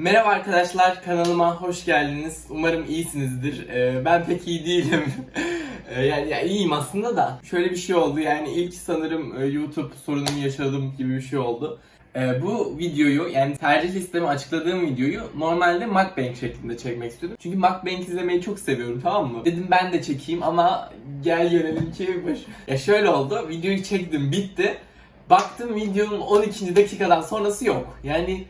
Merhaba arkadaşlar, kanalıma hoş geldiniz. Umarım iyisinizdir. Ee, ben pek iyi değilim. Ee, yani, yani iyiyim aslında da. Şöyle bir şey oldu yani ilk sanırım e, YouTube sorunumu yaşadım gibi bir şey oldu. Ee, bu videoyu yani tercih listemi açıkladığım videoyu normalde mukbang şeklinde çekmek istiyordum. Çünkü mukbang izlemeyi çok seviyorum tamam mı? Dedim ben de çekeyim ama gel görelim ki. Ya şöyle oldu, videoyu çektim bitti. Baktım videonun 12. dakikadan sonrası yok. Yani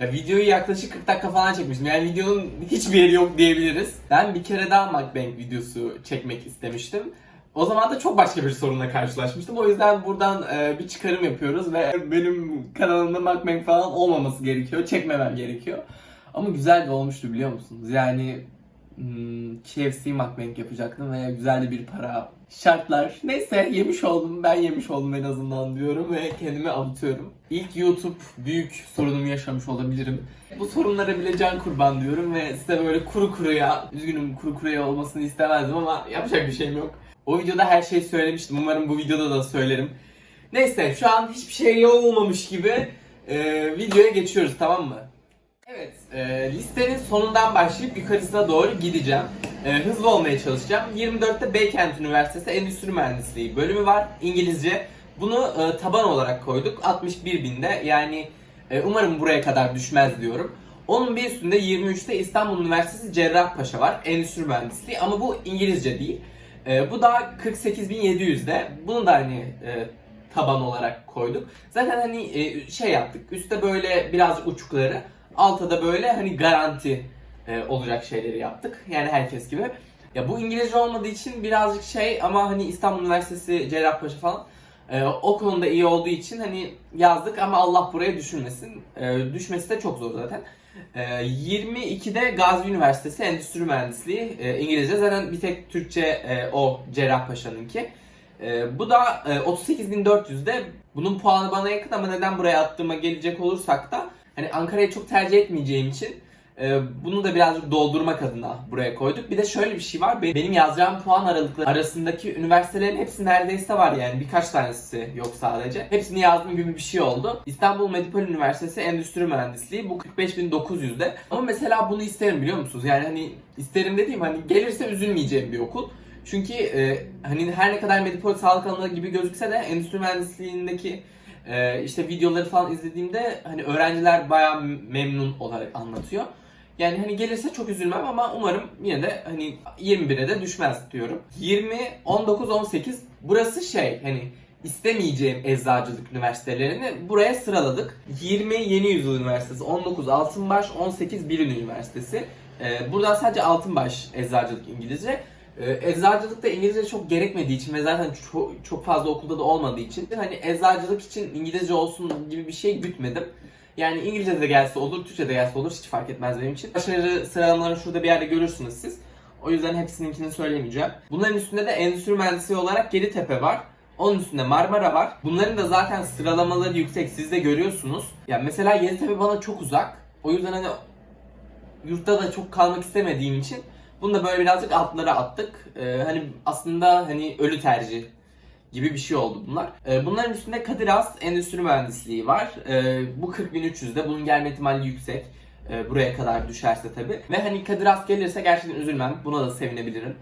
ya videoyu yaklaşık 40 dakika falan çekmiştim. Yani videonun hiçbir yeri yok diyebiliriz. Ben bir kere daha mukbang videosu çekmek istemiştim. O zaman da çok başka bir sorunla karşılaşmıştım. O yüzden buradan e, bir çıkarım yapıyoruz ve benim kanalımda mukbang falan olmaması gerekiyor. Çekmemem gerekiyor. Ama güzel de olmuştu biliyor musunuz? Yani hmm, KFC mukbang yapacaktım ve güzel bir para şartlar. Neyse yemiş oldum. Ben yemiş oldum en azından diyorum ve kendimi avutuyorum. İlk YouTube büyük sorunumu yaşamış olabilirim. Bu sorunlara bile can kurban diyorum ve size böyle kuru kuruya, üzgünüm kuru kuruya olmasını istemezdim ama yapacak bir şeyim yok. O videoda her şeyi söylemiştim. Umarım bu videoda da söylerim. Neyse şu an hiçbir şey olmamış gibi e, videoya geçiyoruz tamam mı? Evet, e, listenin sonundan başlayıp yukarısına doğru gideceğim. E, hızlı olmaya çalışacağım. 24'te Beykent Üniversitesi Endüstri Mühendisliği bölümü var, İngilizce. Bunu e, taban olarak koyduk, 61 binde. Yani e, umarım buraya kadar düşmez diyorum. Onun bir üstünde 23'te İstanbul Üniversitesi Cerrahpaşa var, Endüstri Mühendisliği. Ama bu İngilizce değil. E, bu da 48.700'de. Bunu da hani e, taban olarak koyduk. Zaten hani e, şey yaptık. Üstte böyle biraz uçukları, altta da böyle hani garanti e, olacak şeyleri yaptık. Yani herkes gibi. Ya bu İngilizce olmadığı için birazcık şey ama hani İstanbul Üniversitesi Cerrahpaşa falan e, o konuda iyi olduğu için hani yazdık ama Allah buraya düşürmesin. E, düşmesi de çok zor zaten. E, 22'de Gazi Üniversitesi Endüstri Mühendisliği e, İngilizce zaten bir tek Türkçe e, o Cerrahpaşa'nınki. E, bu da e, 38.400'de bunun puanı bana yakın ama neden buraya attığıma gelecek olursak da hani Ankara'yı çok tercih etmeyeceğim için e, bunu da birazcık doldurmak adına buraya koyduk. Bir de şöyle bir şey var. Be- Benim yazacağım puan aralıkları arasındaki üniversitelerin hepsi neredeyse var yani. Birkaç tanesi yok sadece. Hepsini yazdığım gibi bir şey oldu. İstanbul Medipol Üniversitesi Endüstri Mühendisliği bu 45.900'de. Ama mesela bunu isterim biliyor musunuz? Yani hani isterim dediğim hani gelirse üzülmeyeceğim bir okul. Çünkü e, hani her ne kadar Medipol sağlık alanı gibi gözükse de endüstri mühendisliğindeki e, işte videoları falan izlediğimde hani öğrenciler bayağı memnun olarak anlatıyor. Yani hani gelirse çok üzülmem ama umarım yine de hani 21'e de düşmez diyorum. 20, 19, 18 burası şey hani istemeyeceğim eczacılık üniversitelerini buraya sıraladık. 20 Yeni Yüzyıl Üniversitesi, 19 Altınbaş, 18 Birin Üniversitesi. Ee, buradan sadece Altınbaş eczacılık İngilizce. Ee, eczacılıkta İngilizce çok gerekmediği için ve zaten çok, çok fazla okulda da olmadığı için hani eczacılık için İngilizce olsun gibi bir şey gütmedim. Yani İngilizce de gelse olur, Türkçe de gelse olur hiç fark etmez benim için. Başarı sıralamalarını şurada bir yerde görürsünüz siz. O yüzden hepsininkini söylemeyeceğim. Bunların üstünde de endüstri mühendisliği olarak Geditepe var. Onun üstünde Marmara var. Bunların da zaten sıralamaları yüksek. Siz de görüyorsunuz. Ya mesela Geditepe bana çok uzak. O yüzden hani yurtta da çok kalmak istemediğim için bunu da böyle birazcık altlara attık. Ee, hani aslında hani ölü tercih gibi bir şey oldu bunlar. Ee, bunların üstünde Kadir Has Endüstri Mühendisliği var. Ee, bu 40.300'de. Bunun gelme ihtimali yüksek. Ee, buraya kadar düşerse tabi. Ve hani Kadir Has gelirse gerçekten üzülmem. Buna da sevinebilirim.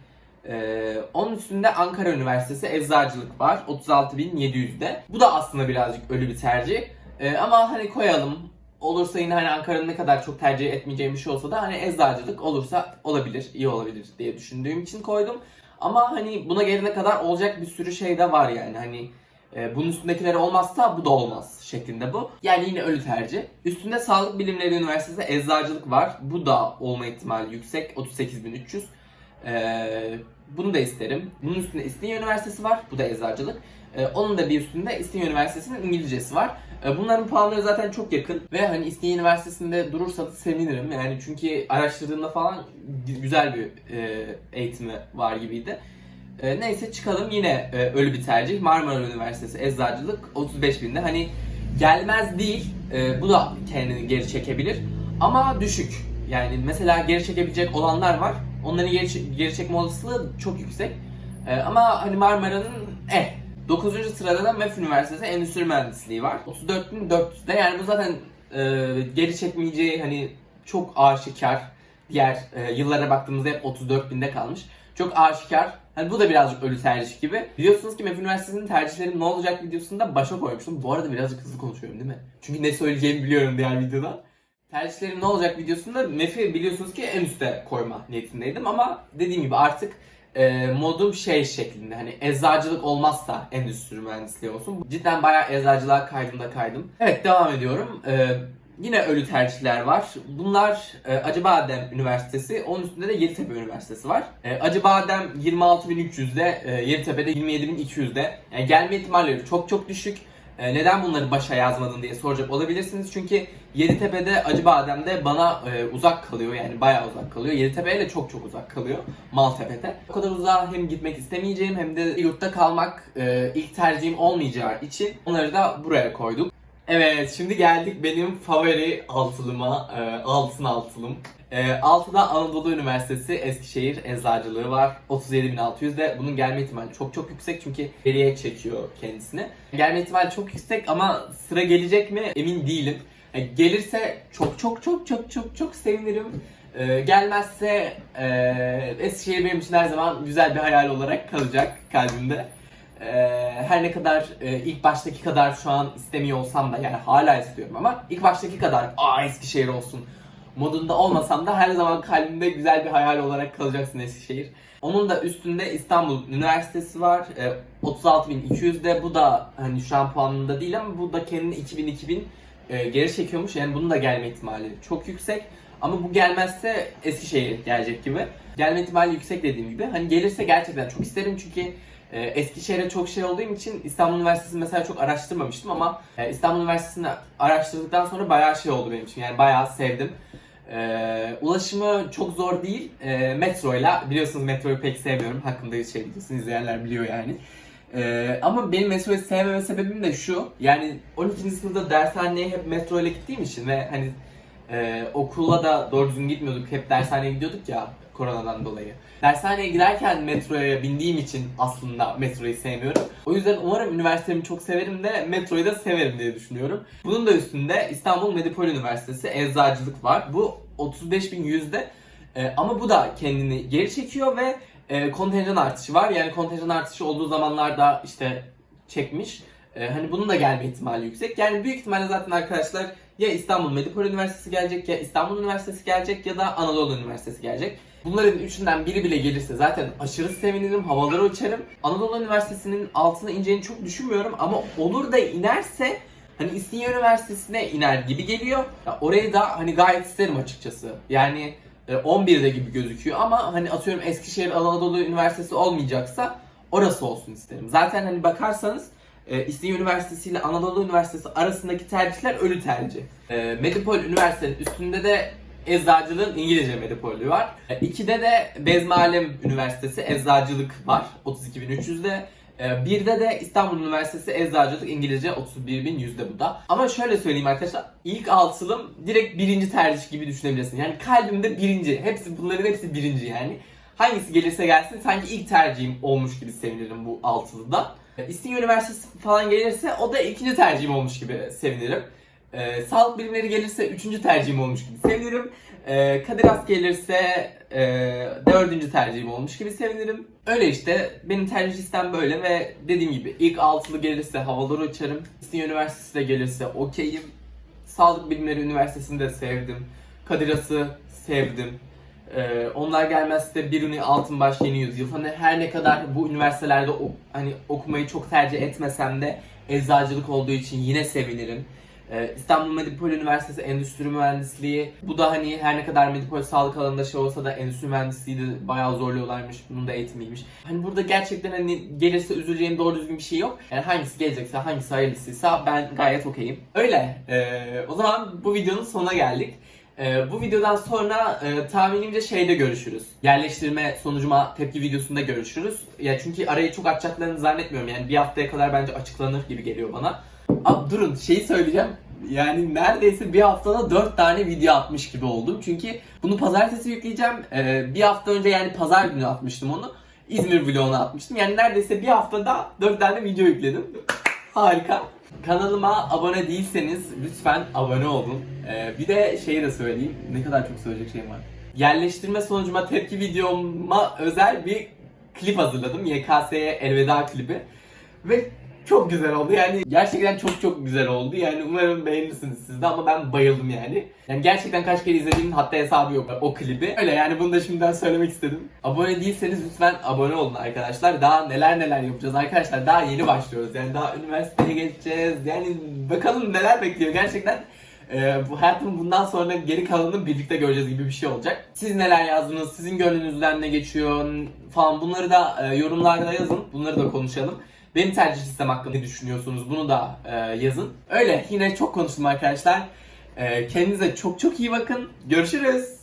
Ee, onun üstünde Ankara Üniversitesi Eczacılık var. 36.700'de. Bu da aslında birazcık ölü bir tercih. Ee, ama hani koyalım. Olursa yine hani Ankara'nın ne kadar çok tercih etmeyeceğim bir şey olsa da hani eczacılık olursa olabilir, iyi olabilir diye düşündüğüm için koydum. Ama hani buna gelene kadar olacak bir sürü şey de var yani hani e, bunun üstündekiler olmazsa bu da olmaz şeklinde bu. Yani yine ölü tercih. Üstünde Sağlık Bilimleri Üniversitesi Eczacılık var. Bu da olma ihtimali yüksek. 38.300. Ee, bunu da isterim. Bunun üstünde İstinye Üniversitesi var. Bu da eczacılık. Ee, onun da bir üstünde İstinye Üniversitesi'nin İngilizcesi var. Ee, bunların puanları zaten çok yakın. Ve hani İstinye Üniversitesi'nde durursa da sevinirim. Yani çünkü araştırdığımda falan güzel bir e, eğitimi var gibiydi. E, neyse çıkalım yine e, ölü bir tercih. Marmara Üniversitesi Eczacılık 35 binde. Hani gelmez değil. E, bu da kendini geri çekebilir. Ama düşük. Yani mesela geri çekebilecek olanlar var. Onların geri, geri çekme olasılığı çok yüksek. E, ama hani Marmara'nın eh 9. sırada da MEF Üniversitesi Endüstri Mühendisliği var. 34.400'de yani bu zaten e, geri çekmeyeceği hani çok aşikar. Diğer e, yıllara baktığımızda hep 34 binde kalmış. Çok aşikar. Hani bu da birazcık ölü tercih gibi. Biliyorsunuz ki MEF Üniversitesi'nin tercihleri ne olacak videosunda başa koymuştum. Bu arada birazcık hızlı konuşuyorum değil mi? Çünkü ne söyleyeceğimi biliyorum diğer videoda. Tercihlerim ne olacak videosunda MEF'i biliyorsunuz ki en üste koyma niyetindeydim ama dediğim gibi artık e, modum şey şeklinde hani eczacılık olmazsa endüstri mühendisliği olsun. Cidden bayağı eczacılığa kaydım da kaydım. Evet devam ediyorum. E, yine ölü tercihler var. Bunlar e, Acıbadem Üniversitesi, onun üstünde de Yeditepe Üniversitesi var. E, Acıbadem 26.300'de, e, Yeditepe'de 27.200'de. Yani gelme ihtimalleri çok çok düşük. E, neden bunları başa yazmadın diye soracak olabilirsiniz. Çünkü Yeditepe'de Acıbadem'de bana e, uzak kalıyor yani bayağı uzak kalıyor. Yeditepe ile çok çok uzak kalıyor Maltepe'de. O kadar uzağa hem gitmek istemeyeceğim hem de yurtta kalmak e, ilk tercihim olmayacağı için onları da buraya koyduk. Evet şimdi geldik benim favori altılıma, e, altın altılım. E, altıda Anadolu Üniversitesi Eskişehir Eczacılığı var. 37.600'de. Bunun gelme ihtimali çok çok yüksek çünkü geriye çekiyor kendisini. Gelme ihtimali çok yüksek ama sıra gelecek mi emin değilim. E, gelirse çok çok çok çok çok çok sevinirim. E, gelmezse e, Eskişehir benim için her zaman güzel bir hayal olarak kalacak kalbimde. Ee, her ne kadar e, ilk baştaki kadar şu an istemiyor olsam da yani hala istiyorum ama ilk baştaki kadar aa Eskişehir olsun modunda olmasam da her zaman kalbimde güzel bir hayal olarak kalacaksın Eskişehir. Onun da üstünde İstanbul Üniversitesi var. E, 36.200'de bu da hani şu an puanında değil ama bu da kendini 2000-2000 e, geri çekiyormuş. Yani bunun da gelme ihtimali çok yüksek. Ama bu gelmezse Eskişehir gelecek gibi. Gelme ihtimali yüksek dediğim gibi. Hani gelirse gerçekten çok isterim çünkü ee, Eskişehir'e çok şey olduğum için İstanbul Üniversitesi'ni mesela çok araştırmamıştım ama e, İstanbul Üniversitesi'ni araştırdıktan sonra bayağı şey oldu benim için. Yani bayağı sevdim. Ee, ulaşımı çok zor değil. Ee, metroyla, biliyorsunuz metroyu pek sevmiyorum. Hakkında şey videosunu izleyenler biliyor yani. Ee, ama benim metroyu sevmeme sebebim de şu. Yani 12. sınıfta dershaneye hep metro ile gittiğim için ve hani e, okula da doğru düzgün gitmiyorduk. Hep dershaneye gidiyorduk ya koronadan dolayı. Dershaneye giderken metroya bindiğim için aslında metroyu sevmiyorum. O yüzden umarım üniversitemi çok severim de metroyu da severim diye düşünüyorum. Bunun da üstünde İstanbul Medipol Üniversitesi Eczacılık var. Bu 35.100'de e, ama bu da kendini geri çekiyor ve e, kontenjan artışı var. Yani kontenjan artışı olduğu zamanlarda işte çekmiş. E, hani bunun da gelme ihtimali yüksek. Yani büyük ihtimalle zaten arkadaşlar ya İstanbul Medipol Üniversitesi gelecek ya İstanbul Üniversitesi gelecek ya da Anadolu Üniversitesi gelecek. Bunların üçünden biri bile gelirse zaten aşırı sevinirim, havalara uçarım. Anadolu Üniversitesi'nin altına ineceğini çok düşünmüyorum ama olur da inerse hani İstinye Üniversitesi'ne iner gibi geliyor. Ya orayı da hani gayet isterim açıkçası. Yani e, 11'de gibi gözüküyor ama hani atıyorum Eskişehir Anadolu Üniversitesi olmayacaksa orası olsun isterim. Zaten hani bakarsanız e, İstinye Üniversitesi ile Anadolu Üniversitesi arasındaki tercihler ölü tercih. E, Medipol Üniversitesi'nin üstünde de Eczacılığın İngilizce medipolü var. E, İkide de Bezmalem Üniversitesi Eczacılık var 32.300'de. E, Birde de İstanbul Üniversitesi Eczacılık İngilizce 31.100'de bu da. Ama şöyle söyleyeyim arkadaşlar. ilk altılım direkt birinci tercih gibi düşünebilirsin. Yani kalbimde birinci. Hepsi bunların hepsi birinci yani. Hangisi gelirse gelsin sanki ilk tercihim olmuş gibi sevinirim bu altılıda. İstinye Üniversitesi falan gelirse o da ikinci tercihim olmuş gibi sevinirim. Ee, sağlık bilimleri gelirse üçüncü tercihim olmuş gibi sevinirim. Ee, Kadir Has gelirse e, dördüncü tercihim olmuş gibi sevinirim. Öyle işte benim tercih listem böyle ve dediğim gibi ilk altılı gelirse havaları uçarım. İstinye Üniversitesi de gelirse okeyim. Sağlık Bilimleri Üniversitesi'ni de sevdim. Kadir Has'ı sevdim. Ee, onlar gelmezse Biruni Altınbaş Yeni Yüzyıl. Hani her ne kadar bu üniversitelerde hani okumayı çok tercih etmesem de eczacılık olduğu için yine sevinirim. Ee, İstanbul Medipol Üniversitesi Endüstri Mühendisliği. Bu da hani her ne kadar Medipol sağlık alanında şey olsa da endüstri mühendisliği de bayağı zorluyorlarmış. Bunun da eğitimiymiş. Hani burada gerçekten hani gelirse üzüleceğim doğru düzgün bir şey yok. Yani hangisi gelecekse, hangisi hayırlısıysa ben gayet okeyim. Öyle. Ee, o zaman bu videonun sonuna geldik. Ee, bu videodan sonra e, tahminimce şeyde görüşürüz. Yerleştirme sonucuma tepki videosunda görüşürüz. Ya çünkü arayı çok açacaklarını zannetmiyorum. Yani bir haftaya kadar bence açıklanır gibi geliyor bana. Abi durun şeyi söyleyeceğim. Yani neredeyse bir haftada 4 tane video atmış gibi oldum. Çünkü bunu pazartesi yükleyeceğim. Ee, bir hafta önce yani pazar günü atmıştım onu. İzmir vloguna atmıştım. Yani neredeyse bir haftada 4 tane video yükledim. Harika. Kanalıma abone değilseniz lütfen abone olun. Ee, bir de şeyi de söyleyeyim. Ne kadar çok söyleyecek şeyim var. Yerleştirme sonucuma tepki videoma özel bir klip hazırladım. YKS'ye elveda klibi. Ve çok güzel oldu yani gerçekten çok çok güzel oldu yani umarım beğenirsiniz siz de ama ben bayıldım yani. Yani gerçekten kaç kere izlediğimin hatta hesabı yok o klibi. Öyle yani bunu da şimdiden söylemek istedim. Abone değilseniz lütfen abone olun arkadaşlar. Daha neler neler yapacağız arkadaşlar daha yeni başlıyoruz yani daha üniversiteye geçeceğiz yani bakalım neler bekliyor gerçekten. Ee, bu hayatın bundan sonra geri kalanını birlikte göreceğiz gibi bir şey olacak. Siz neler yazdınız, sizin gönlünüzden ne geçiyor falan bunları da e, yorumlarda yazın. Bunları da konuşalım. Benim tercih sistem hakkında ne düşünüyorsunuz bunu da e, yazın. Öyle yine çok konuştum arkadaşlar. E, kendinize çok çok iyi bakın. Görüşürüz.